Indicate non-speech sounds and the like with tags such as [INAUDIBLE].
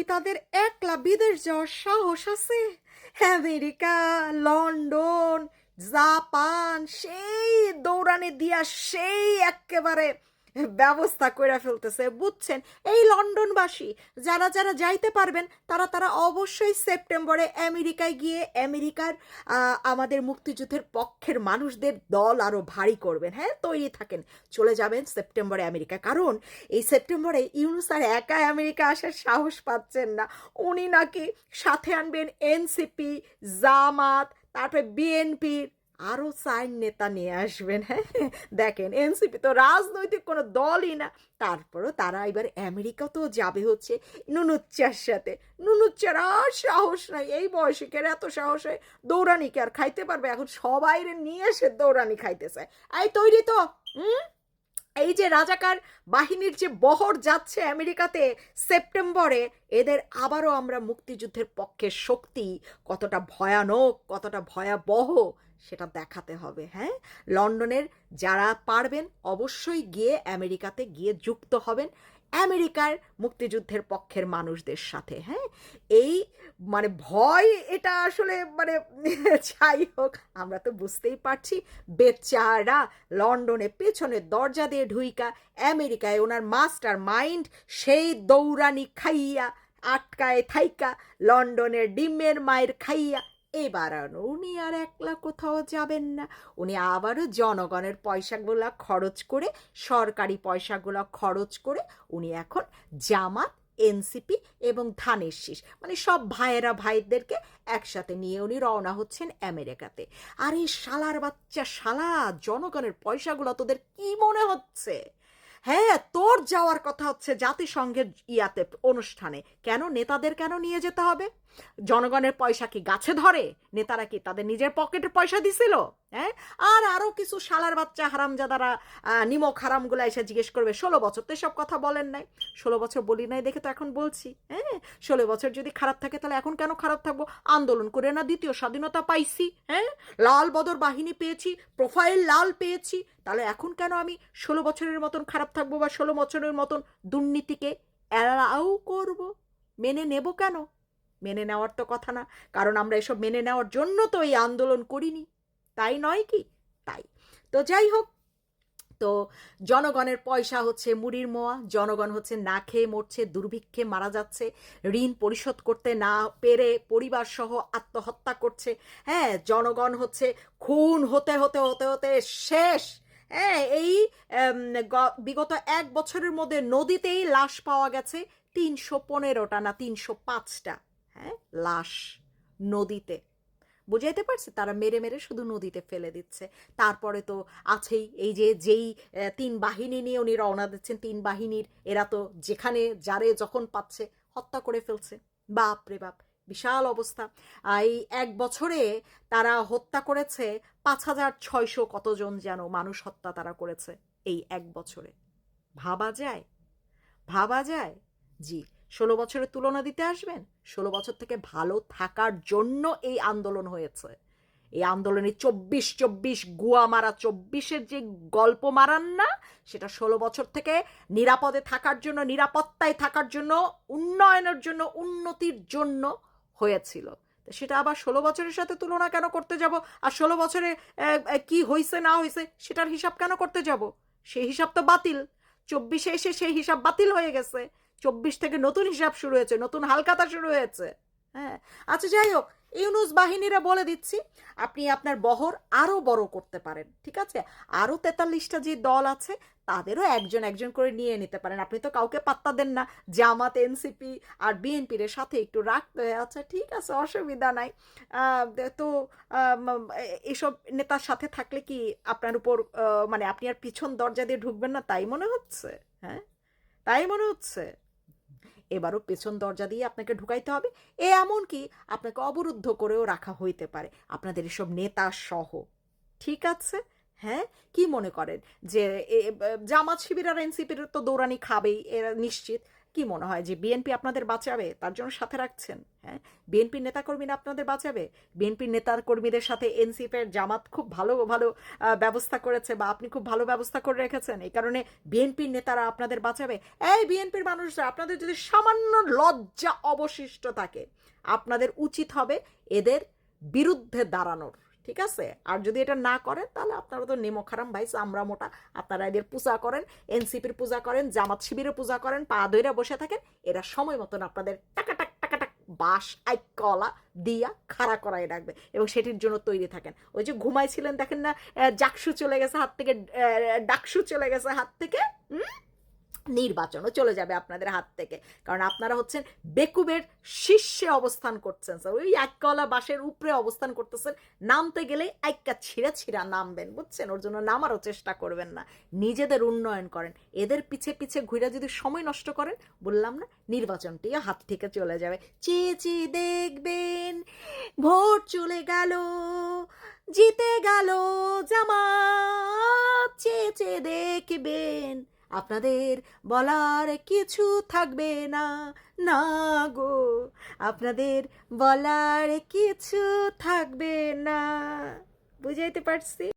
কি তাদের একলা বিদেশ যাওয়ার সাহস আছে? আমেরিকা, লন্ডন, জাপান, সেই দৌড়ানে দিয়া সেই একেবারে ব্যবস্থা করে ফেলতেছে, বুঝছেন? এই লন্ডনবাসী, যারা যারা যাইতে পারবেন, তারা তারা অবশ্যই সেপ্টেম্বরে আমেরিকায় গিয়ে আমেরিকার আমাদের মুক্তিযুদ্ধের পক্ষের মানুষদের দল আরও ভারী করবেন হ্যাঁ? তৈরি থাকেন, চলে যাবেন সেপ্টেম্বরে আমেরিকা। কারণ এই সেপ্টেম্বরে ইউনুস আর একা আমেরিকা আসার সাহস পাচ্ছেন না। উনি নাকি সাথে আনবেন এনসিপি, জামাত, তারপরে বিএনপির আরও চার নেতা নিয়ে আসবেন হ্যাঁ? দেখেন, এনসিপি তো রাজনৈতিক কোনো দলই না। তারপরও তারা এবার আমেরিকাতেও যাবে হচ্ছে নুনুচ্চার সাথে। নুনুচ্চার আর সাহস নাই, এই বয়সীকের এত সাহস হয়, দৌড়ানি দৌড়ানিকে আর খাইতে পারবে? এখন সবাই নিয়ে এসে দৌড়ানি খাইতে চায় এই তৈরি তো, হুম? এই যে রাজাকার বাহিনীর যে বহর যাচ্ছে আমেরিকাতে সেপ্টেম্বরে, এদের আবারও আমরা মুক্তিযুদ্ধের পক্ষের শক্তি, কতটা ভয়ানক, কতটা ভয়াবহ সেটা দেখাতে হবে হ্যাঁ? লন্ডনের যারা পারবেন অবশ্যই গিয়ে আমেরিকাতে গিয়ে যুক্ত হবেন আমেরিকার মুক্তিযুদ্ধের পক্ষের মানুষদের সাথে হ্যাঁ? এই মানে ভয় এটা আসলে মানে [LAUGHS] যাই হোক, আমরা তো বুঝতেই পারছি। বেচারা লন্ডনে পেছনে দরজা দিয়ে ঢুইকা আমেরিকায় ওনার মাস্টার মাইন্ড সেই দৌড়ানি খাইয়া, আটকায় থাইকা, লন্ডনের ডিমের মায়ের খাইয়া এবার আর উনি আর একলা কোথাও যাবেন না। উনি আবারও জনগণের পয়সাগুলো খরচ করে, সরকারি পয়সাগুলো খরচ করে উনি এখন জামাত, এনসিপি এবং ধানের শীষ মানে সব ভাইয়েরা ভাইদেরকে একসাথে নিয়ে উনি রওনা হচ্ছেন আমেরিকাতে। আর এই শালার বাচ্চা, শালা, জনগণের পয়সাগুলো তোদের কি মনে হচ্ছে? হ্যাঁ তোর যাওয়ার কথা হচ্ছে জাতিসংঘের ইয়াতে অনুষ্ঠানে। কেন, নেতাদের কেন নিয়ে যেতে হবে? জনগণের পয়সা কি গাছে ধরে? নেতারা কি তাদের নিজের পকেটে পয়সা দিছিল? হ্যাঁ? আর আরও কিছু শালার বাচ্চা হারামজাদারা আহ, নিমক হারামগুলা এসে জিজ্ঞেস করবে ষোলো বছর তো এসব কথা বলেন নাই? ষোলো বছর বলি নাই দেখে তো এখন বলছি। হ্যাঁ? ষোলো বছর যদি খারাপ থাকে তাহলে এখন কেন খারাপ থাকব? আন্দোলন করে না দ্বিতীয় স্বাধীনতা পাইছি। হ্যাঁ? লাল বদর বাহিনী পেয়েছি প্রোফাইল লাল পেয়েছি তাহলে এখন কেন আমি ষোলো বছরের মতন খারাপ থাকব বা ষোলো বছরের মতন দুর্নীতিকে এড়াও করব? মেনে নেব কেন? মেনে নেওয়ার তো কথা না। কারণ আমরা এসব মেনে নেওয়ার জন্য তো এই আন্দোলন করিনি। তাই নয় কি? তাই। তো যাই হোক, তো জনগণের পয়সা হচ্ছে মুড়ির মোয়া। জনগণ হচ্ছে না খেয়ে মরছে, দুর্ভিক্ষে মারা যাচ্ছে। ঋণ পরিশোধ করতে না পেরে পরিবার সহ আত্মহত্যা করছে। হ্যাঁ জনগণ হচ্ছে খুন হতে হতে হতে হতে শেষ। হ্যাঁ এই বিগত এক বছরের মধ্যে নদীতেই লাশ পাওয়া গেছে তিনশো পনেরোটা না তিনশো পাঁচটা। হ্যাঁ লাশ নদীতে। বুঝাইতে পারছে? তারা মেরে মেরে শুধু নদীতে ফেলে দিচ্ছে। তারপরে তো আছেই এই যে, যেই তিন বাহিনী নিয়ে উনি রওনা দিচ্ছেন, তিন বাহিনীর, এরা তো যেখানে যারে যখন পাচ্ছে হত্যা করে ফেলছে। বাপ রে বাপ, বিশাল অবস্থা। এই এক বছরে তারা হত্যা করেছে পাঁচ হাজার ছয়শো কতজন যেন মানুষ হত্যা তারা করেছে এই এক বছরে। ভাবা যায়? ভাবা যায়? জি। ষোলো বছরের তুলনা দিতে আসবেন? ষোলো বছর থেকে ভালো থাকার জন্য এই আন্দোলন হয়েছে। এই আন্দোলনে চব্বিশ চব্বিশ গুয়া মারা, চব্বিশের যে গল্প মারান না, সেটা ষোলো বছর থেকে নিরাপদে থাকার জন্য, নিরাপত্তায় থাকার জন্য, উন্নয়নের জন্য, উন্নতির জন্য হয়েছিল। সেটা আবার ষোলো বছরের সাথে তুলনা কেন করতে যাব? আর ষোলো বছরে কি হয়েছে না হয়েছে সেটার হিসাব কেন করতে যাব? সেই হিসাব তো বাতিল। চব্বিশে এসে সেই হিসাব বাতিল হয়ে গেছে। চব্বিশ থেকে নতুন হিসাব শুরু হয়েছে, নতুন হালকাতা শুরু হয়েছে। হ্যাঁ আচ্ছা যাই হোক, ইউনুস বাহিনীরা বলে দিচ্ছি, আপনি আপনার বহর আরও বড় করতে পারেন, ঠিক আছে? আরও তেতাল্লিশটা যে দল আছে, তাদেরও একজন একজন করে নিয়ে নিতে পারেন। আপনি তো কাউকে পাত্তা দেন না, জামাত, এনসিপি আর বিএনপির সাথে একটু রাখতে আচ্ছা ঠিক আছে, অসুবিধা নাই। তো এসব নেতার সাথে থাকলে কি আপনার উপর মানে আপনি আর পিছন দরজা দিয়ে ঢুকবেন না, তাই মনে হচ্ছে? হ্যাঁ তাই মনে হচ্ছে? এবারও পেছন দরজা দিয়ে আপনাকে ঢুকাইতে হবে। এ এমন কি, আপনাকে অবরুদ্ধ করেও রাখা হইতে পারে। আপনাদের এসব নেতা সহ। ঠিক আছে? হ্যাঁ? কি মনে করেন? যে জামাত শিবির আর এনসিপির তো দৌড়ানি খাবেই, এরা নিশ্চিত। কি মনে হয় যে বিএনপি আপনাদের বাঁচাবে? তার জন্য সাথে রাখছেন হ্যাঁ? বিএনপির নেতাকর্মীরা আপনাদের বাঁচাবে? বিএনপির নেতার কর্মীদের সাথে এনসিপের জামাত খুব ভালো ভালো ব্যবস্থা করেছে বা আপনি খুব ভালো ব্যবস্থা করে রেখেছেন, এই কারণে বিএনপির নেতারা আপনাদের বাঁচাবে। এই বিএনপির মানুষরা, আপনাদের যদি সামান্য লজ্জা অবশিষ্ট থাকে, আপনাদের উচিত হবে এদের বিরুদ্ধে দাঁড়ানোর। ঠিক আছে? আর যদি এটা না করেন, তাহলে আপনারা তো নেমো খারাম ভাই আমরা মোটা। আপনারা এদের পূজা করেন, এনসিপির পূজা করেন, জামাত শিবিরের পূজা করেন, পা দইরা বসে থাকেন। এরা সময় মতন আপনাদের টাকা, টাক টাকা, টাক বাস আইকলা দিয়া খাড়া করাই রাখবে এবং সেটির জন্য তৈরি থাকেন। ওই যে ঘুমাইছিলেন, দেখেন না জাকসু চলে গেছে হাত থেকে ডাকসু চলে গেছে হাত থেকে, হুম? নির্বাচনও চলে যাবে আপনাদের হাত থেকে। কারণ আপনারা হচ্ছেন বেকুবের শীর্ষে অবস্থান করছেন, স্যার। ওই এককলা বাসের উপরে অবস্থান করতেছেন। নামতে গেলে একা ছিঁড়া ছিঁড়া নামবেন, বুঝছেন? ওর জন্য নামারও চেষ্টা করবেন না। নিজেদের উন্নয়ন করেন। এদের পিছে পিছে ঘুরে যদি সময় নষ্ট করেন, বললাম না, নির্বাচনটিও হাত থেকে চলে যাবে। চেয়ে চেয়ে দেখবেন, ভোট চলে গেল, জিতে গেল জামাত। চেয়ে চেয়ে দেখবেন আপনাদের বলার কিছু থাকবে না। না গো আপনাদের বলার কিছু থাকবে না। বুঝাইতে পারছি?